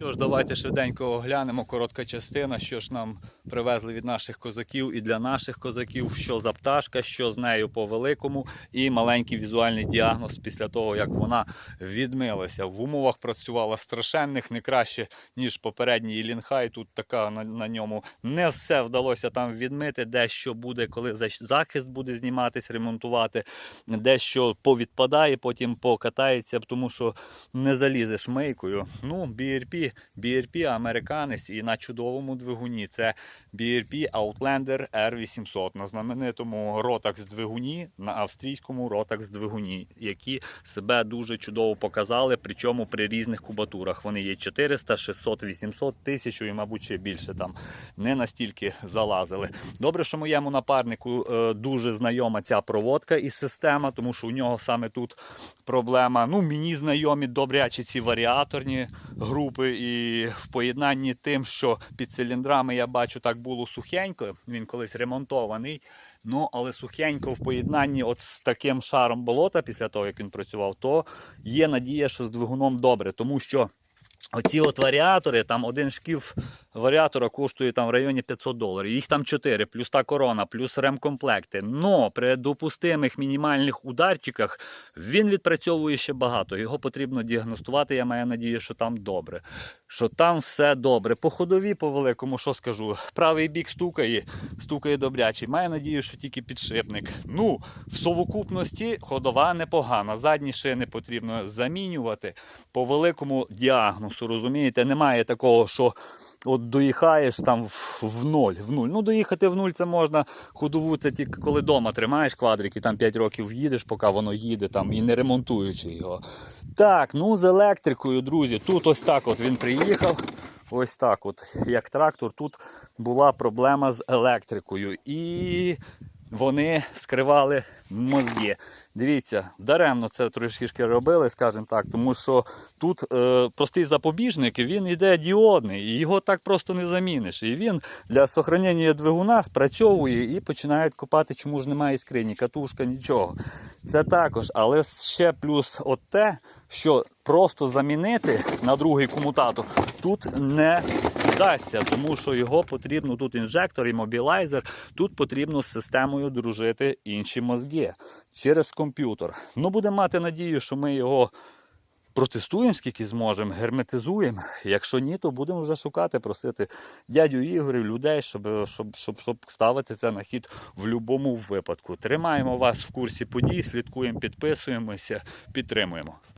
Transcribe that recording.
Що ж, давайте швиденько оглянемо. Коротка частина, що ж нам привезли від наших козаків і для наших козаків, що за пташка, що з нею по великому, і маленький візуальний діагноз після того, як вона відмилася. В умовах працювала страшенних, не краще, ніж попередній Лінхай. Тут така на, на ньому не все вдалося там відмити. Дещо буде, коли захист буде зніматись, ремонтувати, дещо повідпадає, потім покатається, тому що не залізеш мийкою. Ну, BRP, BRP американець і на чудовому двигуні. Це BRP Outlander R800 на знаменитому Rotax двигуні, на австрійському Rotax двигуні, які себе дуже чудово показали, причому при різних кубатурах. Вони є 400, 600, 800, 1000 і, мабуть, ще більше там не настільки залазили. Добре, що моєму напарнику е, дуже знайома ця проводка і система, тому що у нього саме тут проблема. Ну, мені знайомі добрячі ці варіаторні групи, і в поєднанні тим, що під циліндрами я бачу, так було сухенько. Він колись ремонтований. Ну, але сухенько в поєднанні от з таким шаром болота, після того як він працював, то є надія, що з двигуном добре, тому що. Оці от варіатори, там один шкіф варіатора коштує там в районі 500 доларів. Їх там 4, плюс та корона, плюс ремкомплекти. Но при допустимих мінімальних ударчиках він відпрацьовує ще багато. Його потрібно діагностувати. Я маю надію, що там добре. Що там все добре. По ходові, по великому, що скажу, правий бік стукає, стукає добрячий. Маю надію, що тільки підшипник. Ну, в совокупності ходова непогана. Задні шини потрібно замінювати по великому діагнозу. Розумієте, немає такого, що от доїхаєш там в, ноль. В нуль. Ну, доїхати в нуль це можна. Ходову це тільки коли вдома тримаєш квадрик і там 5 років їдеш, поки воно їде там і не ремонтуючи його. Так, ну з електрикою, друзі, тут ось так от він приїхав. Ось так, от, як трактор, тут була проблема з електрикою. І вони скривали мозги. Дивіться, даремно це трошки робили, скажімо так, тому що тут е, простий запобіжник, він йде діодний, і його так просто не заміниш. І він для сохранення двигуна спрацьовує і починають копати, чому ж немає скрині, катушка, нічого. Це також, але ще плюс от те, що просто замінити на другий комутатор тут не вдасться, тому що його потрібно тут інжектор і мобілайзер, тут потрібно з системою дружити інші мозги через комп'ютер. Ну, будемо мати надію, що ми його протестуємо, скільки зможемо, герметизуємо. Якщо ні, то будемо вже шукати, просити дядю Ігорів, людей, щоб, щоб, щоб, щоб ставити це на хід в будь-якому випадку. Тримаємо вас в курсі подій, слідкуємо, підписуємося, підтримуємо.